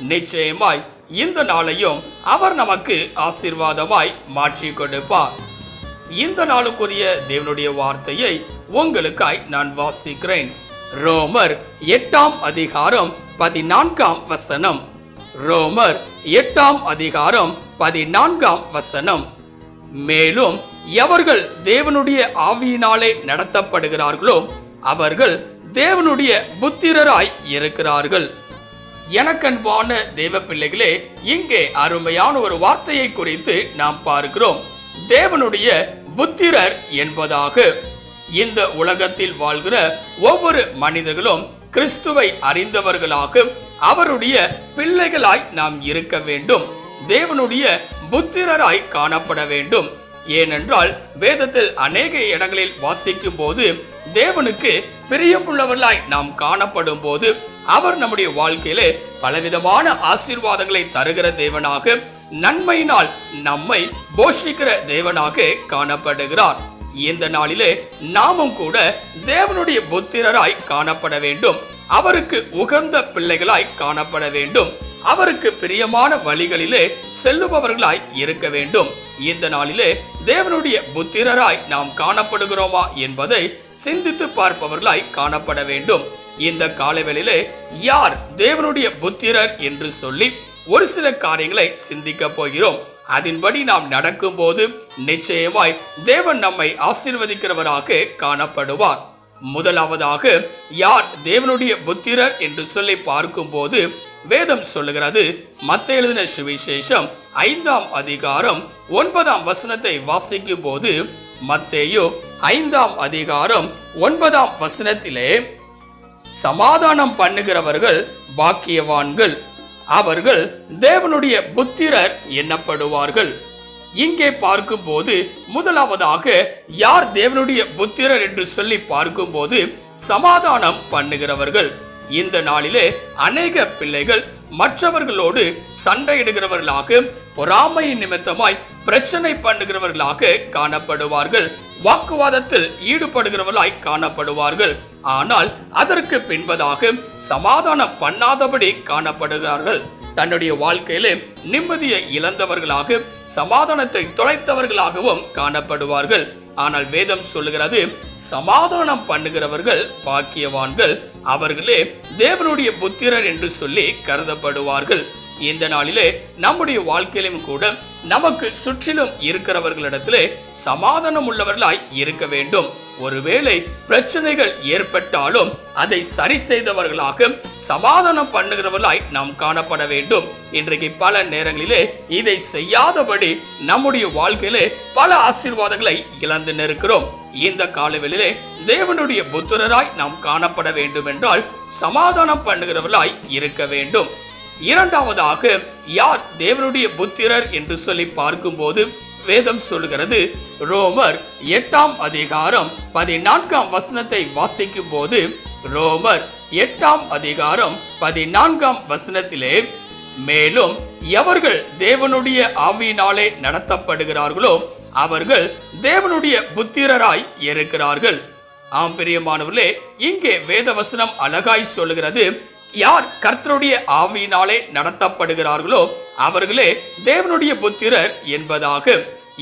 நிச்சயமாய் இந்த நாளையும் அவர் நமக்கு ஆசீர்வாதமாய் மாற்றி கொடுப்பார். இந்த நாளுக்குரிய தேவனுடைய வார்த்தையை உங்களுக்காய் நான் வாசிக்கிறேன். ரோமர் எட்டாம் அதிகாரம் பதினான்காம் வசனம். ரோமர் எட்டாம் அதிகாரம் பதினான்காம் வசனம். மேலும் எவர்கள் தேவனுடைய ஆவியினாலே நடத்தப்படுகிறார்களோ அவர்கள் தேவனுடைய புத்திரராய் இருக்கிறார்கள். எனக்கன்பான தேவ பிள்ளைகளே இங்கே அருமையான ஒரு வார்த்தையை குறித்து நாம் பார்க்கிறோம். தேவனுடைய புத்திரர் என்பதாக. இந்த உலகத்தில் வாழ்கிற ஒவ்வொரு மனிதர்களும் கிறிஸ்துவை அறிந்தவர்களாக அவருடைய பிள்ளைகளாய் நாம் இருக்க வேண்டும். தேவனுடைய புத்திரராய் காணப்பட வேண்டும். ஏனென்றால் வேதத்தில் அநேக இடங்களில் வாசிக்கும் போது தேவனுக்கு பிரியமுள்ளவர்களாய் நாம் காணப்படும் போது அவர் நம்முடைய வாழ்க்கையிலே பலவிதமான ஆசீர்வாதங்களை தருகிற தேவனாக நன்மையினால் நம்மை போஷிக்கிற தேவனாக காணப்படுகிறார். இந்த நாளிலே நாமும் கூட தேவனுடைய புத்திரராய் காணப்பட வேண்டும். அவருக்கு உகந்த பிள்ளைகளாய் காணப்பட வேண்டும். அவருக்கு பிரியமான வழிகளிலே செல்லுபவர்களாய் இருக்க வேண்டும். இந்த நாளிலே தேவனுடைய புத்திரராய் நாம் காணப்படுகிறோமா என்பதை சிந்தித்து பார்ப்பவர்களாய் காணப்பட வேண்டும். இந்த காலவெளியிலே யார் தேவனுடைய புத்திரர் என்று சொல்லி ஒரு சில காரியங்களை சிந்திக்க போகிறோம். அதன்படி நாம் நடக்கும்போது நிச்சயமாய் தேவன் நம்மை ஆசீர்வதிக்கிறவராக காணப்படுவார். முதலாவதாக யார் தேவனுடைய புத்திரர் என்று சொல்லி பார்க்கும்போது வேதம் சொல்லுகிறது மத்த எழுதின சுவிசேஷம் ஐந்தாம் அதிகாரம் ஒன்பதாம் வசனத்தை வாசிக்கும் போது மத்தேயோ ஐந்தாம் அதிகாரம் ஒன்பதாம் வசனத்திலே சமாதானம் பண்ணுகிறவர்கள் பாக்கியவான்கள் அவர்கள் தேவனுடைய புத்திரர் எண்ணப்படுவார்கள் இங்கே பார்க்கும்போது முதலாவதாக யார் தேவனுடைய புத்திரர் என்று சொல்லி பார்க்கும்போது சமாதானம் பண்ணுகிறவர்கள். இந்த நாளிலே அநேக பிள்ளைகள் மற்றவர்களோடு சண்டையிடுகிறவர்களாக பொறாமை நிமித்தமாய் பிரச்சனை பண்ணுகிறவர்களாக காணப்படுவார்கள். வாக்குவாதத்தில் ஈடுபடுகிறவர்களாய் காணப்படுவார்கள். ஆனால் அதற்கு பின்பதாக சமாதானம் பண்ணாதபடி காணப்படுகிறார்கள். தன்னுடைய வாழ்க்கையிலே நிம்மதியை இழந்தவர்களாக சமாதானத்தை தொலைத்தவர்களாகவும் காணப்படுவார்கள். ஆனால் வேதம் சொல்லுகிறது சமாதானம் பண்ணுகிறவர்கள் பாக்கியவான்கள். அவர்களே தேவனுடைய புத்திரர் என்று சொல்லி கருதப்படுவார்கள். இந்த நாளிலே நம்முடைய வாழ்க்கையிலும் கூட நமக்கு சுற்றிலும் இருக்கிறவர்களிடத்திலே சமாதானம் உள்ளவர்களாய் இருக்க வேண்டும். ஒருவேளை பிரச்சனைகள் ஏற்பட்டாலும் அதை சரி செய்தவர்களாக சமாதானம் பண்ணுகிறவர்களாய் நாம் காணப்பட வேண்டும். இன்றைக்கு பல நேரங்களிலே இதை செய்யாதபடி நம்முடைய வாழ்க்கையிலே பல ஆசீர்வாதங்களை இழந்து நிற்கிறோம். இந்த காலவெளியிலே தேவனுடைய புத்திரராய் நாம் காணப்பட வேண்டும் என்றால் சமாதானம் பண்ணுகிறவர்களாய் இருக்க வேண்டும். இரண்டாவதாக யார் தேவனுடைய புத்திரர் என்று சொல்லி பார்க்கும்போது வேதம் சொல்கிறது ரோமர் எட்டாம் அதிகாரம் பதினான்காம் வசனத்தை வாசிக்கும் போது ரோமர் எட்டாம் அதிகாரம் பதினான்காம் வசனத்திலே மேலும் எவர்கள் தேவனுடைய ஆவியினாலே நடத்தப்படுகிறார்களோ அவர்கள் தேவனுடைய புத்திரராய் இருக்கிறார்கள். ஆம் பிரியமானவர்களே இங்கே வேதவசனம் அழகாய் சொல்லுகிறது யார் கர்த்தருடைய ஆவியினாலே நடத்தப்படுகிறார்களோ அவர்களே தேவனுடைய புத்திரர் என்பதாக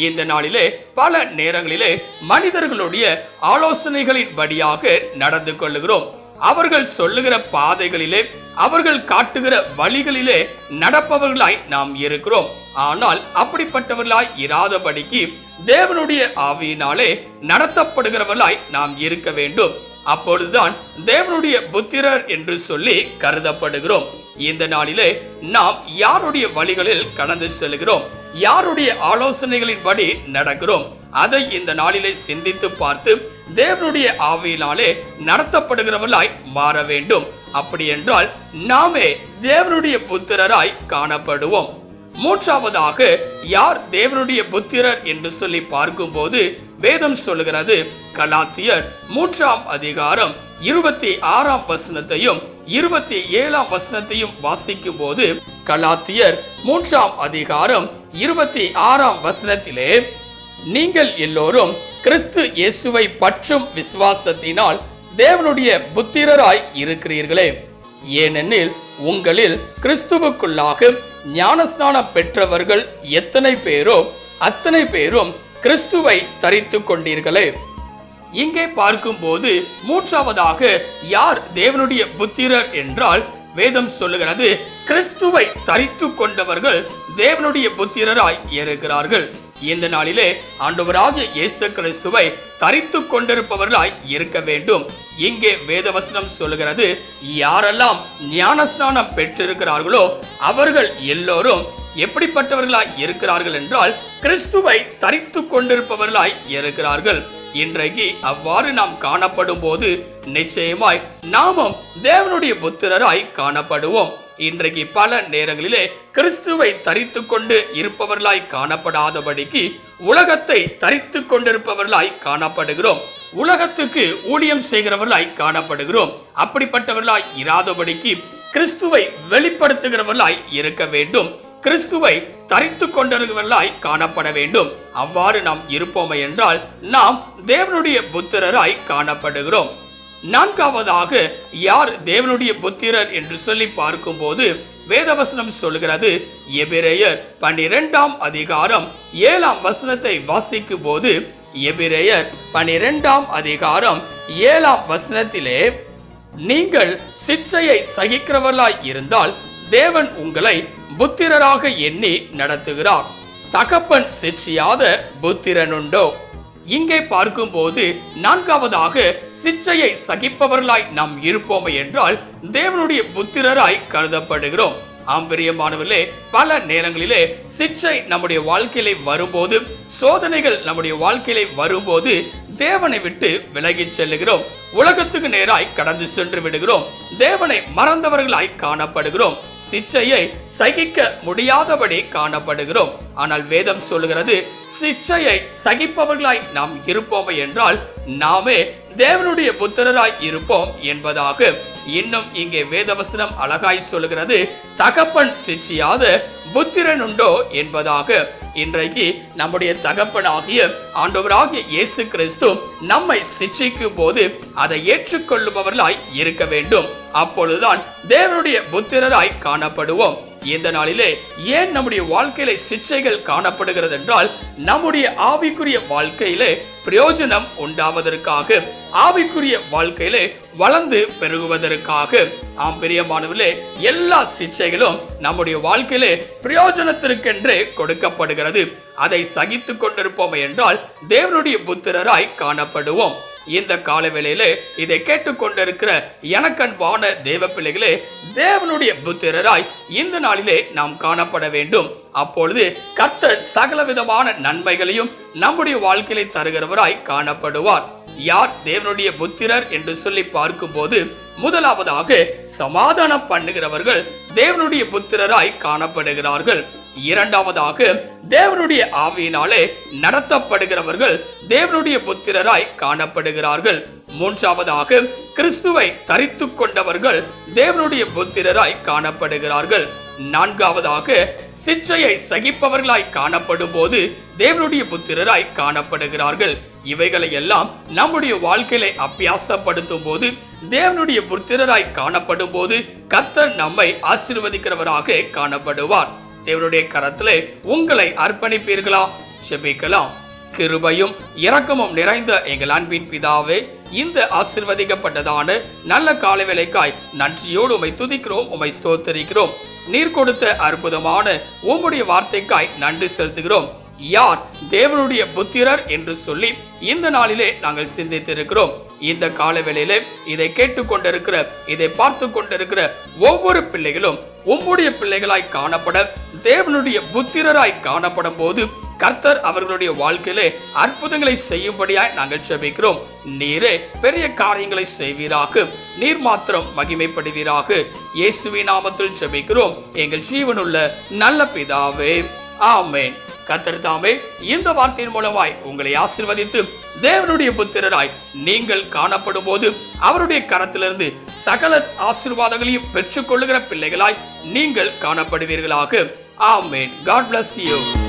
இந்த நாளிலே பல நேரங்களிலே மனிதர்களுடைய ஆலோசனைகளின் வழியாக நடந்து கொள்ளுகிறோம். அவர்கள் சொல்லுகிற பாதைகளிலே அவர்கள் காட்டுகிற வழிகளிலே நடப்பவர்களாய் நாம் இருக்கிறோம். ஆனால் அப்படிப்பட்டவர்களாய் இராதபடிக்கு தேவனுடைய ஆவியினாலே நடத்தப்படுகிறவர்களாய் நாம் இருக்க வேண்டும். அப்பொழுதுதான் தேவனுடைய புத்திரர் என்று சொல்லி கருதப்படுகிறோம். இந்த நாளிலே நாம் யாருடைய வழிகளில் கடந்து செல்கிறோம்? யாருடைய ஆலோசனைகளின்படி நடக்கிறோம்? அதை இந்த நாளிலே சிந்தித்து பார்த்து தேவனுடைய ஆவியினாலே நடத்தப்படுகிறவர்களாய் மாற வேண்டும். அப்படி என்றால் நாமே தேவனுடைய புத்திரராய் காணப்படுவோம். மூன்றாவதாக யார் தேவனுடைய புத்திரர் என்று சொல்லி பார்க்கும்போது வேதம் சொல்லுகிறது. கலாத்தியர் மூன்றாம் அதிகாரம் இருபத்தி ஆறாம் வசனத்தையும் இருபத்தி ஏழாம் வசனத்தையும் வாசிக்கும் போது கலாத்தியர் மூன்றாம் அதிகாரம் இருபத்தி ஆறாம் வசனத்திலே நீங்கள் எல்லோரும் கிறிஸ்து இயேசுவை பற்றும் விசுவாசத்தினால் தேவனுடைய புத்திரராய் இருக்கிறீர்களே. ஏனெனில் உங்களில் கிறிஸ்துவுக்குள்ளாக ஞானஸ்நானம் பெற்றவர்கள் எத்தனை பேரோ அத்தனை பேரும் கிறிஸ்துவை தரித்து கொண்டீர்களே. இங்கே பார்க்கும்போது மூன்றாவதாக யார் தேவனுடைய புத்திரர் என்றால் வேதம் சொல்லுகிறது கிறிஸ்துவை தரித்து கொண்டவர்கள் தேவனுடைய புத்திரராய் இருக்கிறார்கள் இந்த நாளிலே ஆண்டவராகிய இயேசு கிறிஸ்துவை தரித்து கொண்டிருப்பவர்களாய் இருக்க வேண்டும். இங்கே வேதவசனம் சொல்லுகிறது யாரெல்லாம் ஞானஸ்நானம் பெற்றிருக்கிறார்களோ அவர்கள் எல்லோரும் எப்படிப்பட்டவர்களாய் இருக்கிறார்கள் என்றால் கிறிஸ்துவை தரித்து கொண்டிருப்பவர்களாய் இருக்கிறார்கள். இன்றைக்கு அவ்வாறு நாம் காணப்படும் போது நிச்சயமாய் நாமும் தேவனுடைய புத்திரராய் காணப்படுவோம். இன்றைக்கு பல நேரங்களிலே கிறிஸ்துவை தரித்து கொண்டு இருப்பவர்களாய் காணப்படாதபடிக்கு உலகத்தை தரித்து கொண்டிருப்பவர்களாய் காணப்படுகிறோம். உலகத்துக்கு ஊழியம் செய்கிறவர்களாய் காணப்படுகிறோம். அப்படிப்பட்டவர்களாய் இராதபடிக்கு கிறிஸ்துவை வெளிப்படுத்துகிறவர்களாய் இருக்க வேண்டும். கிறிஸ்துவை தரித்து கொண்டிருக்கிறவர்களாய் காணப்பட வேண்டும். அவ்வாறு நாம் இருப்போமே என்றால் நாம் தேவனுடைய புத்திரராய் காணப்படுகிறோம். நான்காவதாக யார் தேவனுடைய புத்திரர் என்று சொல்லி பார்க்கும்போது வேதவசனம் சொல்கிறது எபிரேயர் பன்னிரெண்டாம் அதிகாரம் ஏழாம் வசனத்தை வாசிக்கும் போது எபிரேயர் பன்னிரெண்டாம் அதிகாரம் ஏழாம் வசனத்திலே நீங்கள் சிச்சையை சகிக்கிறவர்களாய் இருந்தால் தேவன் உங்களை புத்திரராக எண்ணி நடத்துகிறார். தகப்பன் சிச்சியாத புத்திரனுண்டோ? இங்கே பார்க்கும்போது நான்காவதாக சிச்சையை சகிப்பவர்களாய் நாம் இருப்போமே என்றால் தேவனுடைய புத்திரராய் கருதப்படுகிறோம். ஆம்பரியமானவர்களே பல நேரங்களிலே சிச்சை நம்முடைய வாழ்க்கையிலே வரும்போது சோதனைகள் நம்முடைய வாழ்க்கையிலே வரும்போது தேவனை விட்டு விலகிச் செல்லுகிறோம். உலகத்துக்கு நேராய் கடந்து சென்று விடுகிறோம். தேவனை மறந்தவர்களாய் காணப்படுகிறோம். சிச்சையை சகிக்க முடியாதபடி காணப்படுகிறோம். ஆனால் வேதம் சொல்லுகிறது சிச்சையை சகிப்பவர்களாய் நாம் இருப்போம் என்றால் நாமே தேவனுடைய புத்திரராய் இருப்போம் என்பதாக இன்னும் இங்கே வேதவசனம் அழகாய் சொல்லுகிறது. தகப்பன் சிச்சியாத புத்திரன் உண்டோ என்பதாக இன்றைக்கு நம்முடைய தகப்பனாகிய ஆண்டவராகிய இயேசு கிறிஸ்து நம்மை சிச்சிக்கும் போது அதை ஏற்றுக்கொள்ளுபவர்களாய் இருக்க வேண்டும். அப்பொழுதுதான் தேவனுடைய புத்திரராய் காணப்படுவோம். இந்த நாளிலே ஏன் நம்முடைய வாழ்க்கையில சிச்சைகள் காணப்படுகிறது என்றால் நம்முடைய ஆவிக்குரிய வாழ்க்கையிலே பிரயோஜனம் உண்டாவதற்காக ஆவிக்குரிய வாழ்க்கையிலே வளர்ந்து பெருகுவதற்காக. ஆம் பிரியமானவர்களே எல்லா சிச்சைகளும் நம்முடைய வாழ்க்கையிலே பிரயோஜனத்திற்கென்று கொடுக்கப்படுகிறது. அதை சகித்துக் கொண்டிருப்போம் என்றால் தேவனுடைய புத்திரராய் காணப்படுவோம். இந்த காலவேளையிலே இதை கேட்டுக்கொண்டிருக்கிற எனக்கன்பான தேவ பிள்ளைகளே தேவனுடைய புத்திரராய் இந்த நாளிலே நாம் காணப்பட வேண்டும். அப்பொழுது கர்த்தர் சகல விதமான நன்மைகளையும் நம்முடைய வாழ்க்கையிலே தருகிறவராய் காணப்படுவார். யார் தேவனுடைய புத்திரர் என்று சொல்லி பார்க்கும்போது முதலாவதாக சமாதானம் பண்ணுகிறவர்கள் தேவனுடைய புத்திரராய் காணப்படுகிறார்கள். இரண்டாவதாக தேவனுடைய ஆவியினாலே நடத்தப்படுகிறவர்கள் தேவனுடைய புத்திரராய் காணப்படுகிறார்கள். மூன்றாவதாக கிறிஸ்துவை தரித்து கொண்டவர்கள் தேவனுடைய புத்திரராய் காணப்படுகிறார்கள். நான்காவதாக சிச்சையை சகிப்பவர்களாய் காணப்படும் போது தேவனுடைய புத்திரராய் காணப்படுகிறார்கள். இவைகளை எல்லாம் நம்முடைய வாழ்க்கையில அபியாசப்படுத்தும் போது தேவனுடைய புத்திரராய் காணப்படும் போது கர்த்தர் நம்மை ஆசிர்வதிக்கிறவராக காணப்படுவார். தேவனுடைய கரத்திலே உங்களை அர்ப்பணிப்பீர்களா? செபிக்கலாம் கிருபையும் இரக்கமும் நிறைந்த எங்கள் அன்பின் பிதாவே இந்த ஆசிர்வதிக்கப்பட்டதான நல்ல காலை வேலைக்காய் நன்றியோடு உமை துதிக்கிறோம் உமை ஸ்தோத்தரிக்கிறோம். நீர் கொடுத்த அற்புதமான உம்முடைய வார்த்தைக்காய் நன்றி செலுத்துகிறோம். யார் தேவனுடைய புத்திரர் என்று சொல்லி இந்த நாளிலே நாங்கள் சிந்தித்திருக்கிறோம். இந்த காலவேளையிலே இதை கேட்டுக்கொண்டிருக்கிற இதை பார்த்து கொண்டிருக்கிற ஒவ்வொரு பிள்ளைகளும் உம்முடைய பிள்ளைகளாய் காணப்பட தேவனுடைய புத்திரராய் காணப்படும் போது கர்த்தர் அவர்களுடைய வாழ்க்கையிலே அற்புதங்களை செய்யும்படியாய் நாங்கள் செபிக்கிறோம். நீரே பெரிய காரியங்களை செய்வீராக நீர் மாத்திரம் மகிமைப்படுவீராக. இயேசுவின் நாமத்தில் செபிக்கிறோம். எங்கள் ஜீவனுள்ள நல்ல பிதாவே. ஆமேன். கர்த்தர் தாமே இந்த வார்த்தையின் மூலமாய் உங்களை ஆசிர்வதித்து தேவனுடைய புத்திரராய் நீங்கள் காணப்படும் போது அவருடைய கரத்திலிருந்து சகல ஆசீர்வாதங்களையும் பெற்றுக்கொள்ளுகிற பிள்ளைகளாய் நீங்கள் காணப்படுவீர்களாக. ஆமேன். God bless you